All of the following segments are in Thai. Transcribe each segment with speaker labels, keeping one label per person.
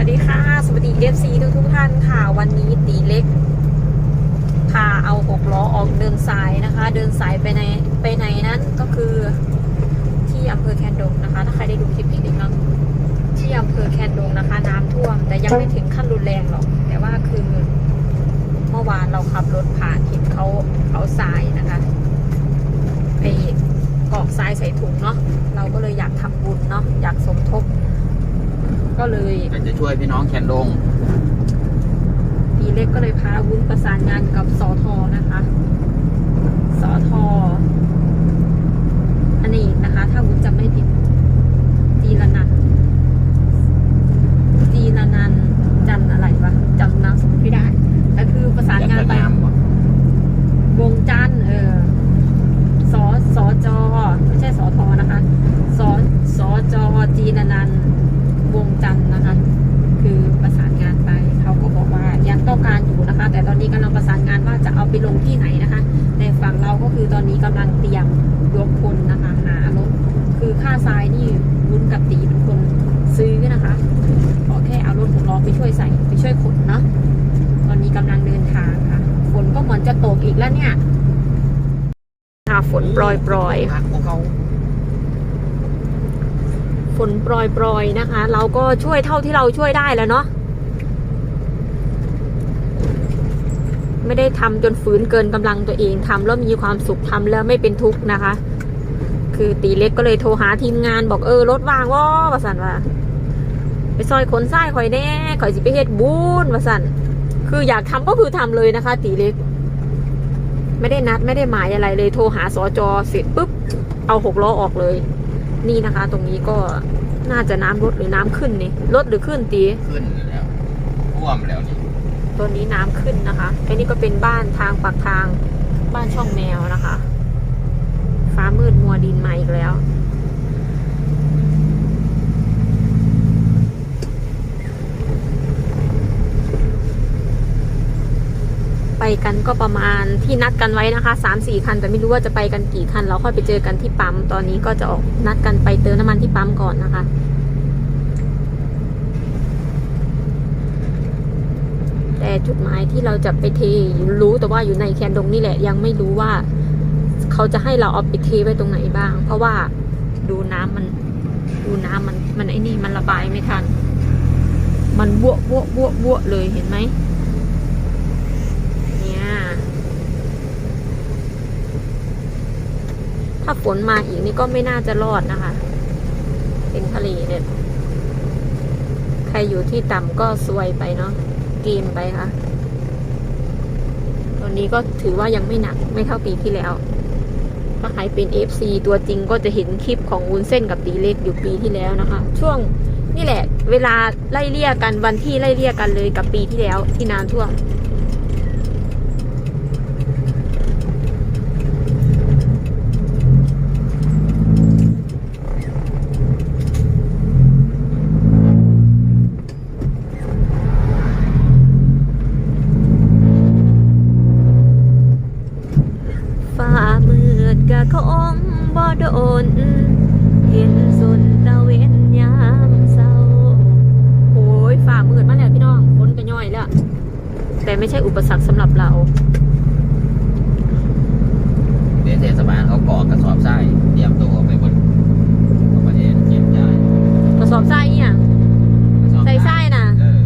Speaker 1: วัสดีค่ะ สวัสดี FC ทุกทุกท่านค่ะ วันนี้ตีเล็ก พาเอาหกล้อออกเดินสายนะคะ เดินสายไปในไปไหนนั้นก็คือที่อำเภอแคนดงนะคะ ถ้าใครได้ดูคลิปอีกนิดเนาะที่อำเภอแคนดงนะคะ น้ำท่วม แต่ยังไม่ถึงขั้นรุนแรงหรอก แต่ว่าคือ เมื่อวานเราขับรถผ่านเห็นเขาเขาทรายนะคะไปกรอกทรายใส่ถุงเนาะเราก็เลยอยากทำบุญเนาะอยากสมทบ ก็เลย
Speaker 2: ก็จะ ช่วยพี่น้องแคนดง
Speaker 1: ปีเล็กก็เลยพาวุ้นประสานงานกับสอทอนะคะสอทออันนี้นะคะ ถ้าวุ้นจำไม่ผิดจีรนันท์จีรนันท์จันอะไรวะจำนามสกุลไม่ได้แต่คือประสานงานไป
Speaker 2: ยักษ์นามบ่
Speaker 1: วงจันทร์เออสอสอจอไม่ใช่สอทอนะคะสอสอจอจีรนันท์วงจันทร์นะคะ คือประสานงานไปเขาก็บอกว่ายังต้องการอยู่นะคะ แต่ตอนนี้กำลังประสานงานว่าจะเอาไปลงที่ไหนนะคะ ในฝั่งเราก็คือตอนนี้กำลังเตรียมยกคนนะคะหารถคือค่าทรายนี่วุ้นกับตีเป็นคนซื้อนะคะขอแค่เอารถหกล้อไปช่วยใส่ไปช่วยขนเนาะตอนนี้กำลังเดินทางค่ะฝนก็เหมือนจะตกอีกแล้วเนี่ยค่ะฝนปล่อยปล่อยๆ
Speaker 2: พักพวกเขา
Speaker 1: ฝนโปรยๆนะคะ เราก็ช่วยเท่าที่เราช่วยได้แล้วเนาะไม่ได้ทำจนฝืนเกินกำลังตัวเองทำแล้วมีความสุขทำแล้วไม่เป็นทุกข์นะคะ คือตีเล็กก็เลยโทรหาทีมงานบอกเออรถว่างว่าประสันว่าไปซอยขนทรายข่อยแน่ข่อยสิไปเฮ็ดบุญประสันคืออยากทำก็คือทำเลยนะคะ ตีเล็ก ไม่ได้นัดไม่ได้หมายอะไรเลยโทรหาสอจอเสร็จปุ๊บเอาหกล้อออกเลย นี่นะคะ ตรงนี้ก็น่าจะน้ำลดหรือน้ำขึ้นนี่ลดหรือขึ้นตี
Speaker 2: ขึ้นแล้วท่วมแล้วนี่
Speaker 1: ตัวนี้น้ำขึ้นนะคะอันนี้ก็เป็นบ้านทางปากทางบ้านช่องแมวนะคะ ฟ้ามืดมัวดินมาอีกแล้ว ไป กันก็ประมาณที่นัดกันไว้นะคะสามสี่คัน แต่ไม่รู้ว่าจะไปกันกี่คัน เราค่อยไปเจอกันที่ปั๊ม ตอนนี้ก็จะออกนัดกันไปเติมน้ำมันที่ปั๊มก่อนนะคะแต่จุดหมายที่เราจะไปเทรู้แต่ว่าอยู่ในแคนดงนี่แหละ ยังไม่รู้ว่า เขาจะให้เราเอาไปเทไว้ตรงไหนบ้าง เพราะว่าดูน้ำมัน ดูน้ำมันมันไอ้นี่มันระบายไม่ทัน มันบวบวบวบวเลยเห็นไหม เนี่ย ถ้าฝนมาอีกนี่ก็ไม่น่าจะรอดนะคะ เป็นทะเลเนี่ย ใครอยู่ที่ต่ำก็ซวยไปเนาะเกมไปค่ะ ตอนนี้ก็ถือว่ายังไม่หนัก ไม่เท่าปีที่แล้วถ้าใครเป็น FC ตัวจริงก็จะเห็นคลิปของวุ้นเส้นกับตีเล็กอยู่ปีที่แล้วนะคะ ช่วงนี่แหละ เวลาไล่เลี่ยกันวันที่ไล่เลี่ยกันเลยกับปีที่แล้วที่น้ำท่วม ฟ้ามืดกะ คงบ่โดนเห็นสนตะเวนยามเศร้าโอ้ยฟ้ามืดมาแล้วพี่น้องฝนก็ย่อยแล้ว แต่ไม่ใช่อุปสรรคสำหรับเรา
Speaker 2: เดี๋ยวเทศบาลเขาก่อกระสอบทรายเตรียมตัวไปบนเขาประเทศเก็บได้
Speaker 1: กระสอบทรายเนี่ย
Speaker 2: กระสอบ
Speaker 1: ใส่ทรายน่ะ
Speaker 2: เออ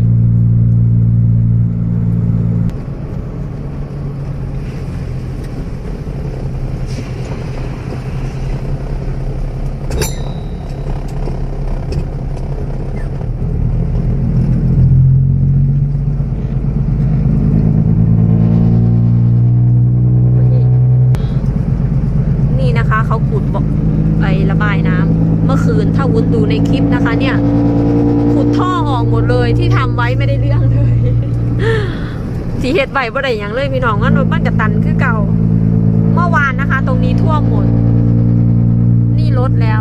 Speaker 1: นี่นะคะเขาขุดบอกไอระบายน้ำเมื่อคืนถ้าวุ้นดูในคลิปนะคะ เนี่ยขุดท่อออกหมดเลยที่ทำไว้ไม่ได้เรื่องเลยสีเห็ดใบบ่ได้อย่างเลยพี่น้องงั้นรถบ้านกระตันคือเก่า เมื่อวานนะคะ ตรงนี้ท่วมหมด นี่ลดแล้ว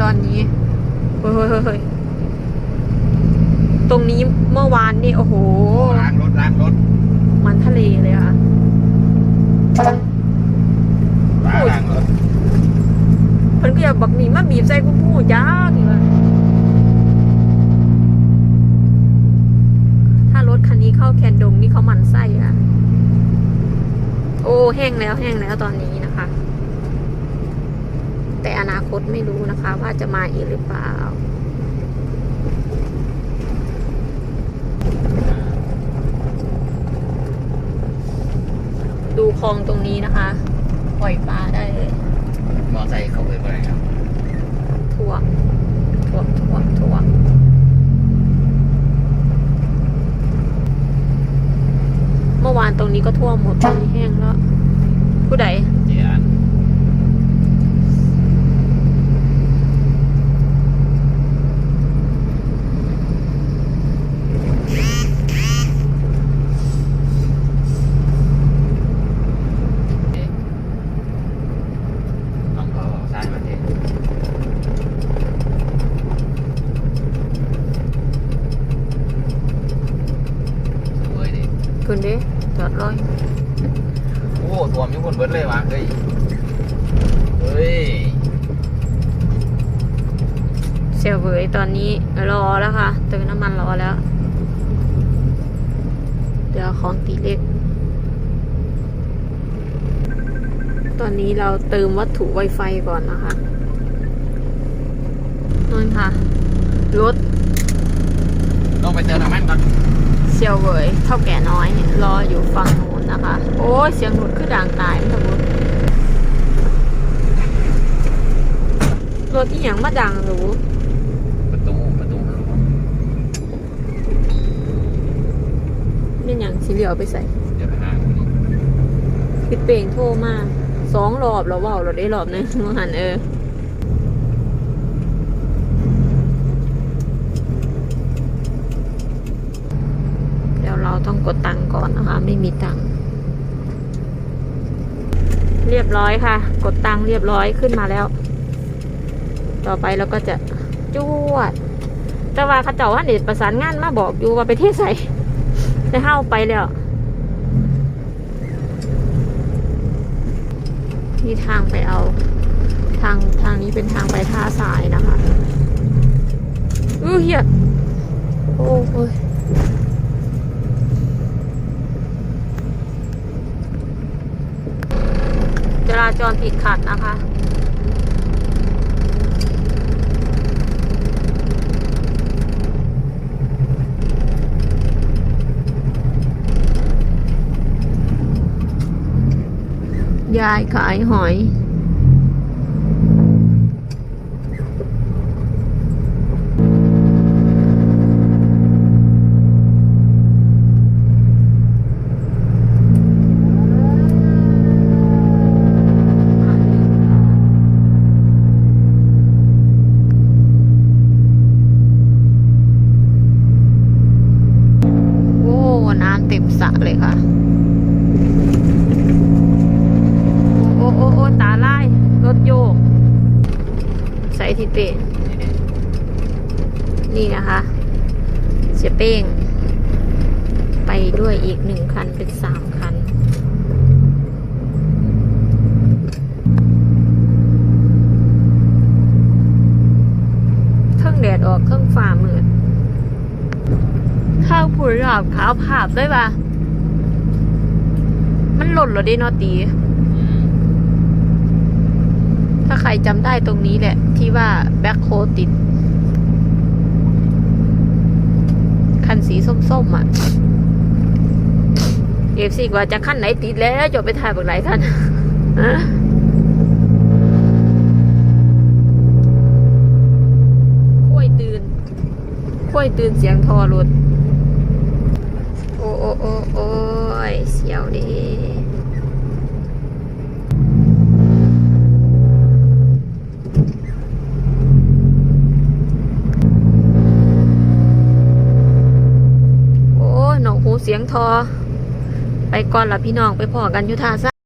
Speaker 1: ตอนนี้เฮ้ยเฮ้ยเฮ้ยเฮ้ยตรงนี้เมื่อวานนี่โอ้โห
Speaker 2: ล้างรถล้างรถ
Speaker 1: มันทะเลเลยค่ะ
Speaker 2: ล้างล้างรถ
Speaker 1: เพิ่นก็อยากบักหนีมาบีบใส่คุณผู้จ้าคือว่า แห้ งแล้วแห้งแล้วตอนนี้นะคะ แต่อนาคตไม่รู้นะคะ ว่าจะมาอีกหรือเปล่า ดูคลองตรงนี้นะคะ ปล่อยปลาได้เลย
Speaker 2: มอไซค์เขาไปบ่ได้ครับ
Speaker 1: ท่วมท่วมท่วมท่วมเมื่อวานตรงนี้ก็ท่วมหมดตอนนี้แห้งแล้ว ผู้ใด
Speaker 2: เจียนลองเขาซ้ายมาเทสวย ดิ
Speaker 1: คุณเด้จอดร้อย
Speaker 2: โอ้ตัวมีคนเบิดเลยวะเฮ้ยเฮ้ย
Speaker 1: เซลเวยตอนนี้รอแล้วค่ะเติมน้ำมันรอแล้ว เดี๋ยวของตีเล็ก ตอนนี้เราเติมวัตถุ Wi-Fi ก่อนนะคะนั่นค่ะ รถ
Speaker 2: ต้องไปเติมน้ำมันก่อน
Speaker 1: เซียวเวยเท่าแก่น้อยรออยู่ฝั่งนู้นนะคะ โอ้ยเสียงหนุดคือด่างตายมันทะลุรถที่อย่างมาดังหรู้
Speaker 2: ประตูประตูมันล็อก
Speaker 1: เป็นอย่างสีเหลียวไปใส่
Speaker 2: เดี๋ยวไปหาคนนี้
Speaker 1: คิดเปลงโทรมาสองรอบแล้วเว่าเราได้รอบหนึงมื่อหันเออ เดี๋ยวเราต้องกดตังก่อนนะคะ ไม่มีตังเรียบร้อยค่ะ กดตังเรียบร้อยขึ้นมาแล้ว ต่อไปเราก็จะจวด แต่ว่าเขาเจ้าว่าเด็ดประสานงานมาบอกอยู่ว่าไปเทศใส่ได้เข้าไปแล้วนี่ทางไปเอา ทางทางนี้เป็นทางไปท่าสายนะคะอือเฮียโอ้โหย จรติดขัดนะคะยายขายหอย ทิเป้ง
Speaker 2: นี่ดิ
Speaker 1: นี่นะคะเสียเป้ง ไปด้วยอีกหนึ่งคันเป็นสามคัน เครื่องแดดออกเครื่องฝ่ามืดข้าวผุยหลอบขาวผาบด้วยปะมันหล่นเหรอดินอตี ใครจำได้ตรงนี้แหละ ที่ว่าแบ็คโคติด คันสีส้มๆอะเอฟซีกว่าจะขั้นไหนติดแล้วจบไปถ่ายบักหลายท่านฮะค่อยตื่นค่อยตื่นเสียงทอรถโอ้โอ้โอ้โอ้ยเสียวดิ โอ้ ยหนองหูเสียงทอ ไปก่อนละพี่น้องไปพอกันยุทธาซะ